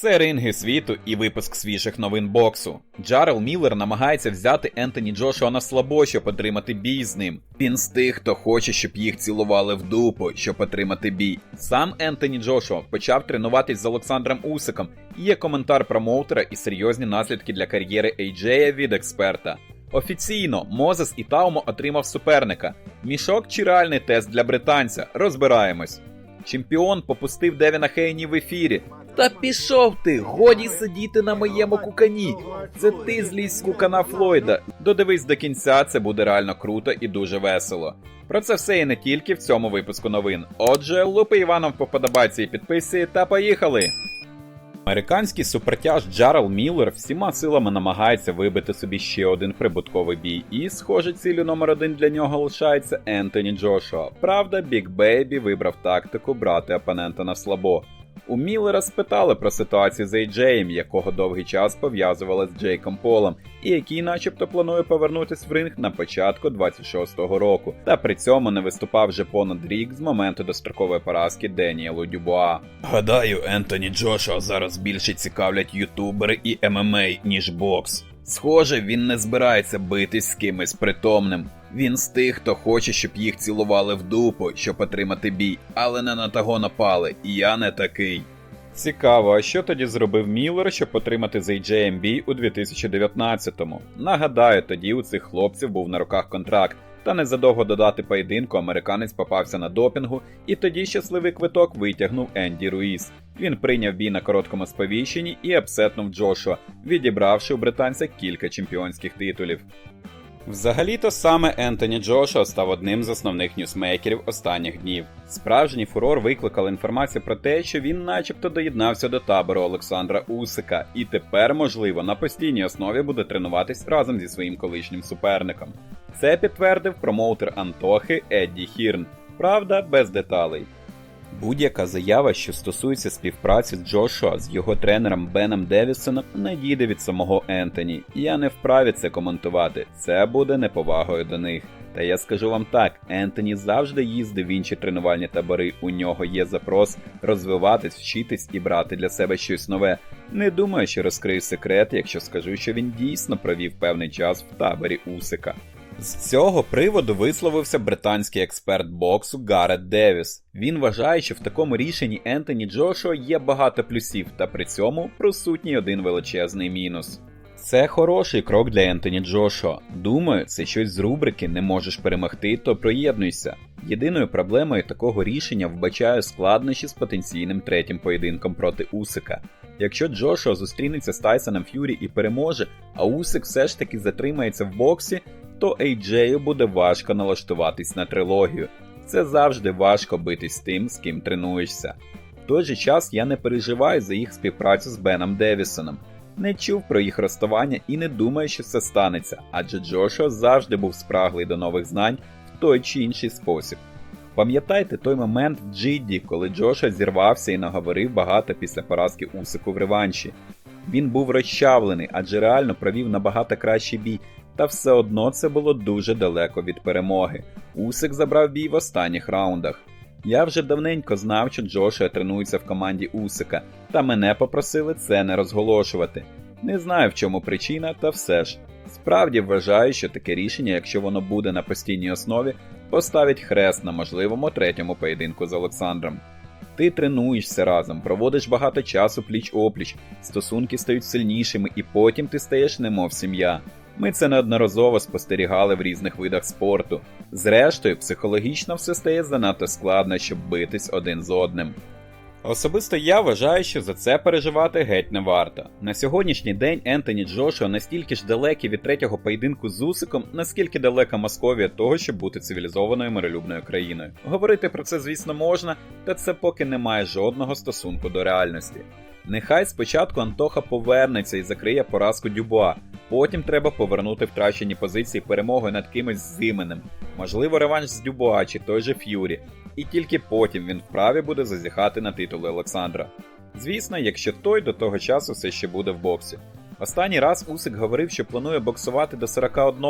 Це ринги світу і випуск свіжих новин боксу. Джарел Міллер намагається взяти Ентоні Джошуа на слабо, щоб отримати бій з ним. Він з тих, хто хоче, щоб їх цілували в дупу, щоб отримати бій. Сам Ентоні Джошуа почав тренуватись з Олександром Усиком. Є коментар промоутера і серйозні наслідки для кар'єри Ейджея від експерта. Офіційно Мозес і Таумо отримав суперника. Мішок чи реальний тест для британця? Розбираємось. Чемпіон попустив Девіна Хейні в ефірі. Та пішов ти, годі сидіти на моєму кукані. Це ти злізь з кукана Флойда. Додивись до кінця, це буде реально круто і дуже весело. Про це все і не тільки в цьому випуску новин. Отже, лупи Іваном по подобайці і підписці та поїхали! Американський супертяж Джарел Міллер всіма силами намагається вибити собі ще один прибутковий бій, і, схоже, цілю номер один для нього лишається Ентоні Джошуа. Правда, Біг Бейбі вибрав тактику брати опонента на слабо. У Міллера спитали про ситуацію з Ейджеєм, якого довгий час пов'язували з Джейком Полом, і який, начебто, планує повернутись в ринг на початку 26-го року, та при цьому не виступав вже понад рік з моменту дострокової поразки Деніелу Дюбуа. Гадаю, Ентоні Джошуа зараз більше цікавлять ютубери і ММА, ніж бокс. Схоже, він не збирається битись з кимось притомним. Він з тих, хто хоче, щоб їх цілували в дупу, щоб отримати бій, але не на того напали, і я не такий. Цікаво, а що тоді зробив Міллер, щоб отримати з AJM бій у 2019-му? Нагадаю, тоді у цих хлопців був на руках контракт, та незадовго додати поєдинку американець попався на допінгу, і тоді щасливий квиток витягнув Енді Руїс. Він прийняв бій на короткому сповіщенні і апсетнув Джошуа, відібравши у британця кілька чемпіонських титулів. Взагалі-то саме Ентоні Джошуа став одним з основних ньюсмейкерів останніх днів. Справжній фурор викликала інформація про те, що він начебто доєднався до табору Олександра Усика, і тепер, можливо, на постійній основі буде тренуватись разом зі своїм колишнім суперником. Це підтвердив промоутер Антохи Едді Хірн, правда, без деталей. Будь-яка заява, що стосується співпраці з Джошуа з його тренером Беном Девісоном, не дійде від самого Ентоні. Я не вправі це коментувати. Це буде неповагою до них. Та я скажу вам так: Ентоні завжди їздив в інші тренувальні табори. У нього є запрос розвиватись, вчитись і брати для себе щось нове. Не думаю, що розкрию секрет, якщо скажу, що він дійсно провів певний час в таборі Усика. З цього приводу висловився британський експерт боксу Гарет Девіс. Він вважає, що в такому рішенні Ентоні Джошуа є багато плюсів, та при цьому присутній один величезний мінус. Це хороший крок для Ентоні Джошуа. Думаю, це щось з рубрики не можеш перемогти, то приєднуйся. Єдиною проблемою такого рішення вбачаю складнощі з потенційним третім поєдинком проти Усика. Якщо Джошуа зустрінеться з Тайсоном Ф'юрі і переможе, а Усик все ж таки затримається в боксі, то Ейджею буде важко налаштуватись на трилогію. Це завжди важко битись з тим, з ким тренуєшся. В той же час я не переживаю за їх співпрацю з Беном Девісоном. Не чув про їх розставання і не думаю, що це станеться, адже Джошуа завжди був спраглий до нових знань в той чи інший спосіб. Пам'ятайте той момент в Джидді, коли Джоша зірвався і наговорив багато після поразки Усику в реванші. Він був розчавлений, адже реально провів набагато кращий бій, та все одно це було дуже далеко від перемоги. Усик забрав бій в останніх раундах. Я вже давненько знав, що Джошуа тренується в команді Усика, та мене попросили це не розголошувати. Не знаю в чому причина, та все ж. Справді вважаю, що таке рішення, якщо воно буде на постійній основі, поставить хрест на можливому третьому поєдинку з Олександром. Ти тренуєшся разом, проводиш багато часу пліч опліч, стосунки стають сильнішими, і потім ти стаєш немов сім'я. Ми це неодноразово спостерігали в різних видах спорту. Зрештою, психологічно все стає занадто складно, щоб битись один з одним. Особисто я вважаю, що за це переживати геть не варто. На сьогоднішній день Ентоні Джошуа настільки ж далекий від третього поєдинку з Усиком, наскільки далека Московія того, щоб бути цивілізованою миролюбною країною. Говорити про це, звісно, можна, та це поки не має жодного стосунку до реальності. Нехай спочатку Антоха повернеться і закриє поразку Дюбуа, потім треба повернути втрачені позиції перемоги над кимось з іменем, можливо, реванш з Дюбуа чи той же Ф'юрі, і тільки потім він вправі буде зазіхати на титули Олександра. Звісно, якщо той до того часу все ще буде в боксі. Останній раз Усик говорив, що планує боксувати до 41,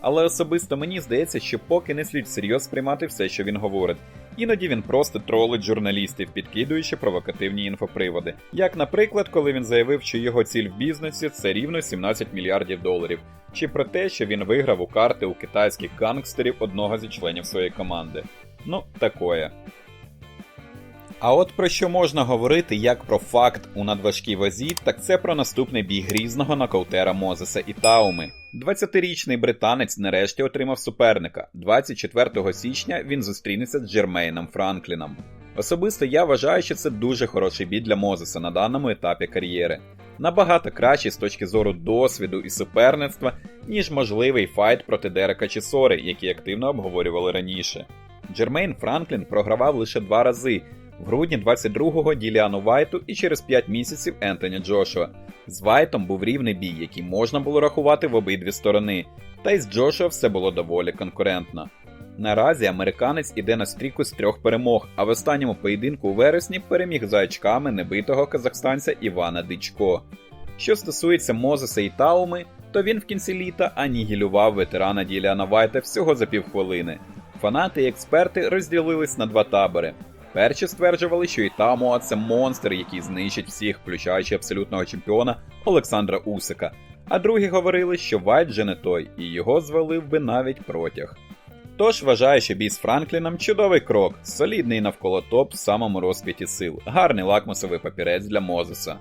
але особисто мені здається, що поки не слід всерйоз сприймати все, що він говорить. Іноді він просто тролить журналістів, підкидуючи провокативні інфоприводи. Як, наприклад, коли він заявив, що його ціль в бізнесі це рівно 17 мільярдів доларів, чи про те, що він виграв у карти у китайських гангстерів одного зі членів своєї команди. Ну, такое. А от про що можна говорити як про факт у надважкій вазі, так це про наступний бій грізного нокаутера Мозеса і Тауми. 20-річний британець нарешті отримав суперника. 24 січня він зустрінеться з Джермейном Франкліном. Особисто я вважаю, що це дуже хороший бій для Мозеса на даному етапі кар'єри. Набагато кращий з точки зору досвіду і суперництва, ніж можливий файт проти Дерека Чісори, який активно обговорювали раніше. Джермейн Франклін програвав лише два рази. В грудні 22-го Діліану Вайту і через 5 місяців Ентоні Джошуа. З Вайтом був рівний бій, який можна було рахувати в обидві сторони, та й з Джошуа все було доволі конкурентно. Наразі американець іде на стріку з трьох перемог, а в останньому поєдинку у вересні переміг за очками небитого казахстанця Івана Дичко. Що стосується Мозеса і Тауми, то він в кінці літа анігілював ветерана Діліана Вайта всього за півхвилини. Фанати і експерти розділились на два табори. Перші стверджували, що Ітамуа це монстр, який знищить всіх, включаючи абсолютного чемпіона Олександра Усика. А другі говорили, що Вайт же не той, і його звалив би навіть протяг. Тож вважаю, що бій з Франкліном чудовий крок, солідний навколо топ в самому розквіті сил, гарний лакмусовий папірець для Мозеса.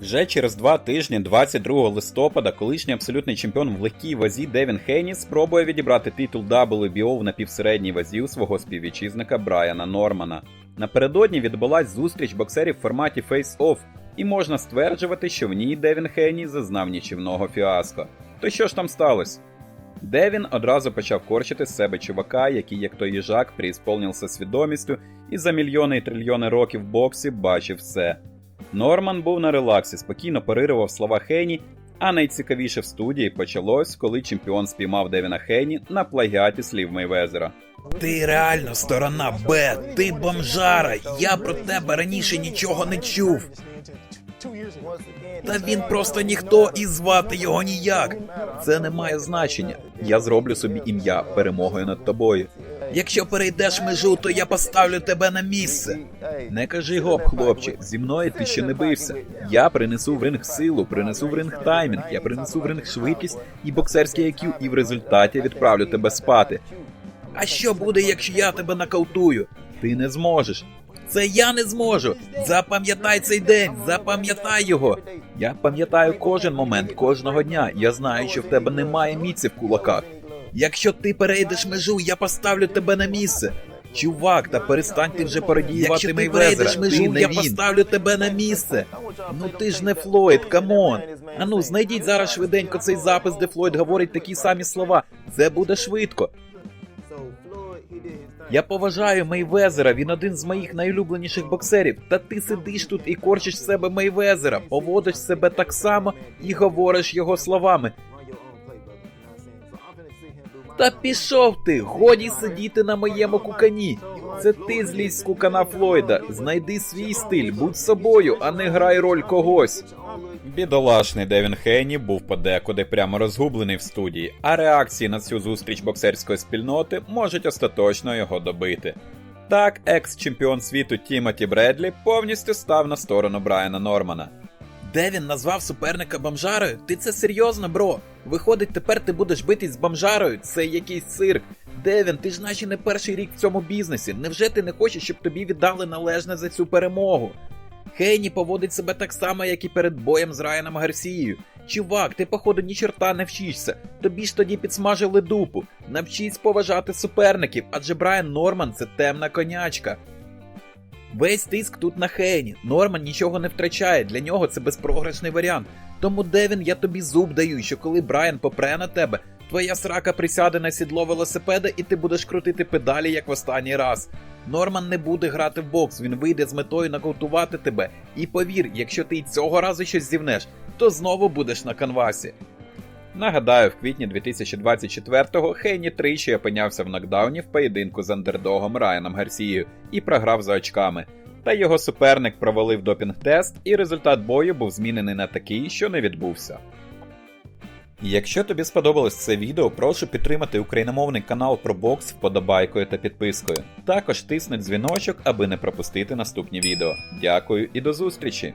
Вже через два тижні, 22 листопада, колишній абсолютний чемпіон в легкій вазі Девін Хейні спробує відібрати титул WBO в напівсередній вазі у свого співвітчизника Брайана Нормана. Напередодні відбулась зустріч боксерів в форматі Face-Off, і можна стверджувати, що в ній Девін Хейні зазнав нічівного фіаско. То що ж там сталося? Девін одразу почав корчити з себе чувака, який, як той їжак, приісполнився свідомістю і за мільйони і трильйони років в боксі бачив все. Норман був на релаксі, спокійно парирував слова Хейні, а найцікавіше в студії почалось, коли чемпіон спіймав Девіна Хейні на плагіаті слів Мейвезера. Ти реально сторона Б, ти бомжара. Я про тебе раніше нічого не чув. Та він просто ніхто і звати його ніяк. Це не має значення. Я зроблю собі ім'я перемогою над тобою. Якщо перейдеш межу, то я поставлю тебе на місце. Не кажи гоп, хлопче, зі мною ти ще не бився. Я принесу в ринг силу, принесу в ринг таймінг, я принесу в ринг швидкість і боксерський IQ, і в результаті відправлю тебе спати. А що буде, якщо я тебе нокаутую? Ти не зможеш. Це я не зможу. Запам'ятай цей день, запам'ятай його. Я пам'ятаю кожен момент кожного дня. Я знаю, що в тебе немає міці в кулаках. Якщо ти перейдеш межу, я поставлю тебе на місце. Чувак, та перестань ти вже пародіювати Якщо ти Мейвезера. перейдеш Ти межу, не я він. поставлю тебе на місце. Ну ти ж не Флойд, камон. Ану, знайдіть зараз швиденько цей запис, де Флойд говорить такі самі слова. Це буде швидко. Я поважаю Мейвезера, він один з моїх найулюбленіших боксерів. Та ти сидиш тут і корчиш себе Мейвезера, поводиш себе так само і говориш його словами. Та пішов ти, годі сидіти на моєму кукані. Це ти злізь з кукана Флойда. Знайди свій стиль, будь собою, а не грай роль когось. Бідолашний Девін Хейні був подекуди прямо розгублений в студії, а реакції на цю зустріч боксерської спільноти можуть остаточно його добити. Так, екс-чемпіон світу Тімоті Бредлі повністю став на сторону Брайана Нормана. Де він назвав суперника бомжарою? Ти це серйозно, бро? Виходить, тепер ти будеш битись з бомжарою? Це якийсь цирк. Девін, ти ж наче не перший рік в цьому бізнесі. Невже ти не хочеш, щоб тобі віддали належне за цю перемогу? Хейні поводить себе так само, як і перед боєм з Райаном Гарсією. Чувак, ти, походу, ні чорта не вчишся. Тобі ж тоді підсмажили дупу. Навчись поважати суперників, адже Брайан Норман це темна конячка. Весь тиск тут на Хейні. Норман нічого не втрачає, для нього це безпрограшний варіант. Тому, Девін, я тобі зуб даю, що коли Брайан попре на тебе, твоя срака присяде на сідло велосипеда і ти будеш крутити педалі, як в останній раз. Норман не буде грати в бокс, він вийде з метою нокаутувати тебе. І повір, якщо ти й цього разу щось зівнеш, то знову будеш на канвасі. Нагадаю, в квітні 2024-го Хейні тричі опинявся в нокдауні в поєдинку з андердогом Райаном Гарсією і програв за очками. Та його суперник провалив допінг-тест, і результат бою був змінений на такий, що не відбувся. Якщо тобі сподобалось це відео, прошу підтримати україномовний канал про бокс вподобайкою та підпискою. Також тисни дзвіночок, аби не пропустити наступні відео. Дякую і до зустрічі!